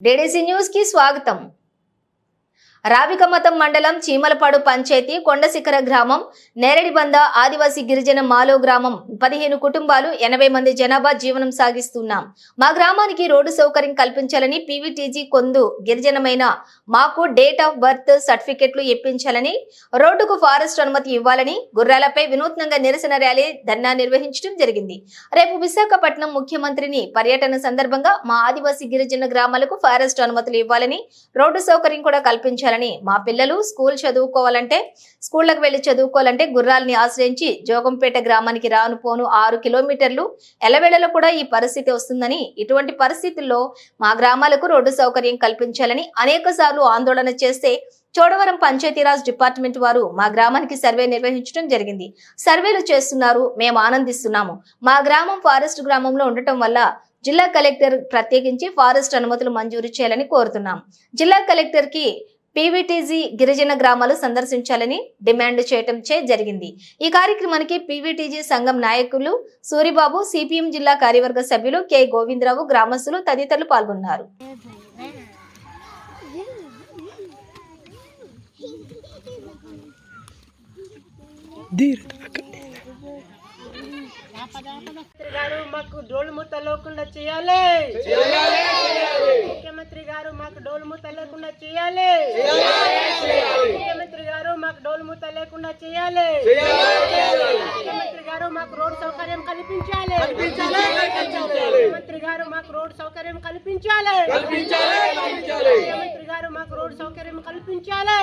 డేడీసీ news కి స్వాగతం రావికమతం మండలం చీమలపాడు పంచాయతీ కొండశిఖర గ్రామం నేరడిబంద ఆదివాసీ గిరిజన మాలో గ్రామం. పదిహేను కుటుంబాలు ఎనభై మంది జనాభా జీవనం సాగిస్తున్నాం. మా గ్రామానికి రోడ్డు సౌకర్యం కల్పించాలని పీవీటీజీ కొందు గిరిజనమైన మాకు డేట్ ఆఫ్ బర్త్ సర్టిఫికెట్లు ఇప్పించాలని రోడ్డుకు ఫారెస్ట్ అనుమతి ఇవ్వాలని గుర్రాలపై వినూత్నంగా నిరసన ర్యాలీ ధర్నా నిర్వహించడం జరిగింది. రేపు విశాఖపట్నం ముఖ్యమంత్రిని పర్యటన సందర్భంగా మా ఆదివాసీ గిరిజన గ్రామాలకు ఫారెస్ట్ అనుమతులు ఇవ్వాలని రోడ్డు సౌకర్యం కూడా కల్పించాలని మా పిల్లలు స్కూల్ చదువుకోవాలంటే స్కూళ్ళకు వెళ్ళి చదువుకోవాలంటే గుర్రాలని ఆశ్రయించి జోగంపేట గ్రామానికి రాను పోను ఆరు కిలోమీటర్లు. ఎలవేళలో కూడా ఈ పరిస్థితి వస్తుందని ఇటువంటి పరిస్థితుల్లో మా గ్రామాలకు రోడ్డు సౌకర్యం కల్పించాలని అనేక ఆందోళన చేస్తే చోడవరం పంచాయతీరాజ్ డిపార్ట్మెంట్ వారు మా గ్రామానికి సర్వే నిర్వహించడం జరిగింది. సర్వేలు చేస్తున్నారు మేము ఆనందిస్తున్నాము. మా గ్రామం ఫారెస్ట్ గ్రామంలో ఉండటం వల్ల జిల్లా కలెక్టర్ ప్రత్యేకించి ఫారెస్ట్ అనుమతులు మంజూరు చేయాలని కోరుతున్నాం. జిల్లా కలెక్టర్కి పీవీటీజీ గిరిజన గ్రామాలు సందర్శించాలని డిమాండ్ చేయటం చే జరిగింది. ఈ కార్యక్రమానికి పీవీటీజీ సంఘం నాయకులు సూరిబాబు సిపిఎం జిల్లా కార్యవర్గ సభ్యులు కె. గోవిందరావు గ్రామస్తులు తదితరులు పాల్గొన్నారు. గారు మాకు డోలు మూత లేకుండా చేయాలి. ముఖ్యమంత్రి గారు మాకు డోలు మూత లేకుండా చేయాలి. ముఖ్యమంత్రి గారు మాకు డోలు మూత లేకుండా చేయాలి. ముఖ్యమంత్రి గారు మాకు రోడ్ సౌకర్యం కల్పించాలి. ముఖ్యమంత్రి గారు మాకు రోడ్ సౌకర్యం కల్పించాలి. ముఖ్యమంత్రి గారు మాకు రోడ్ సౌకర్యం కల్పించాలి.